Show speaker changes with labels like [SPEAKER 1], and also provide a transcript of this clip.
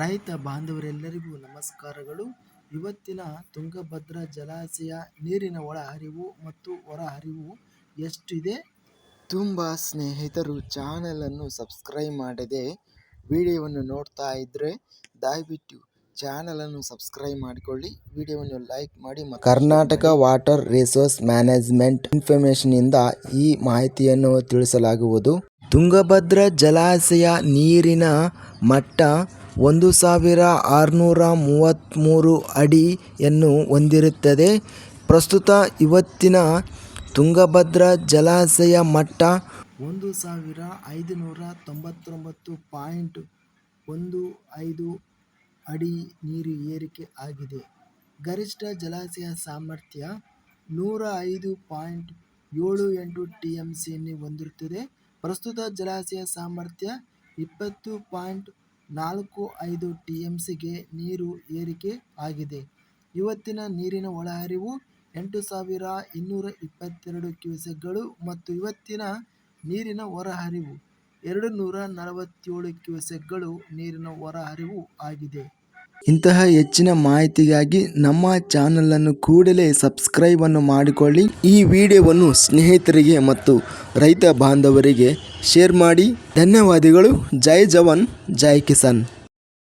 [SPEAKER 1] ರೈತ ಬಾಂಧವರೆಲ್ಲರಿಗೂ ನಮಸ್ಕಾರಗಳು. ಇವತ್ತಿನ ತುಂಗಭದ್ರಾ ಜಲಾಶಯ ನೀರಿನ ಒಳ ಹರಿವು ಮತ್ತು ಹೊರ ಹರಿವು ಎಷ್ಟಿದೆ? ತುಂಬ ಸ್ನೇಹಿತರು ಚಾನಲನ್ನು ಸಬ್ಸ್ಕ್ರೈಬ್ ಮಾಡದೆ ವಿಡಿಯೋವನ್ನು ನೋಡ್ತಾ ಇದ್ದರೆ ದಯವಿಟ್ಟು ಚಾನಲನ್ನು ಸಬ್ಸ್ಕ್ರೈಬ್ ಮಾಡಿಕೊಳ್ಳಿ. ವಿಡಿಯೋವನ್ನು ಲೈಕ್ ಮಾಡಿ ಕರ್ನಾಟಕ ವಾಟರ್ ರಿಸೋರ್ಸ್ ಮ್ಯಾನೇಜ್ಮೆಂಟ್ ಇನ್ಫಾರ್ಮೇಷನ್ನಿಂದ ಈ ಮಾಹಿತಿಯನ್ನು ತಿಳಿಸಲಾಗುವುದು. ತುಂಗಭದ್ರಾ ಜಲಾಶಯ ನೀರಿನ ಮಟ್ಟ ಒಂದು ಸಾವಿರ ಆರುನೂರ ಮೂವತ್ತ್ಮೂರು ಅಡಿಯನ್ನು ಹೊಂದಿರುತ್ತದೆ. ಪ್ರಸ್ತುತ ಇವತ್ತಿನ ತುಂಗಭದ್ರಾ ಜಲಾಶಯ ಮಟ್ಟ ಒಂದು ಸಾವಿರ ಐದುನೂರ ತೊಂಬತ್ತೊಂಬತ್ತು ಪಾಯಿಂಟ್ ಒಂದು ಐದು ಅಡಿ ನೀರು ಏರಿಕೆ ಆಗಿದೆ. ಗರಿಷ್ಠ ಜಲಾಶಯ ಸಾಮರ್ಥ್ಯ ನೂರ ಐದು ಪಾಯಿಂಟ್ ಏಳು ಎಂಟು ಟಿ ಎಂ ಸಿಯನ್ನು ಹೊಂದಿರುತ್ತದೆ. ಪ್ರಸ್ತುತ ಜಲಾಶಯ ಸಾಮರ್ಥ್ಯ ಇಪ್ಪತ್ತು ಪಾಯಿಂಟ್ ನಾಲ್ಕು ಐದು ಟಿ ಎಂ ಸಿಗೆ ನೀರು ಏರಿಕೆ ಆಗಿದೆ. ಇವತ್ತಿನ ನೀರಿನ ಒಳಹರಿವು ಎಂಟು ಸಾವಿರ ಇನ್ನೂರ ಇಪ್ಪತ್ತೆರಡು ಕ್ಯೂಸೆಕ್ಗಳು ಮತ್ತು ಇವತ್ತಿನ ನೀರಿನ ಹೊರಹರಿವು ಎರಡು ನೂರ ನಲವತ್ತೇಳು ಕ್ಯೂಸೆಕ್ಗಳು ನೀರಿನ ಹೊರಹರಿವು ಆಗಿದೆ. ಇಂತಹ ಹೆಚ್ಚಿನ ಮಾಹಿತಿಗಾಗಿ ನಮ್ಮ ಚಾನಲನ್ನು ಕೂಡಲೇ ಸಬ್ಸ್ಕ್ರೈಬನ್ನು ಮಾಡಿಕೊಳ್ಳಿ. ಈ ವಿಡಿಯೋವನ್ನು ಸ್ನೇಹಿತರಿಗೆ ಮತ್ತು ರೈತ ಬಾಂಧವರಿಗೆ ಶೇರ್ ಮಾಡಿ. ಧನ್ಯವಾದಗಳು. ಜೈ ಜವಾನ್, ಜೈ ಕಿಸಾನ್.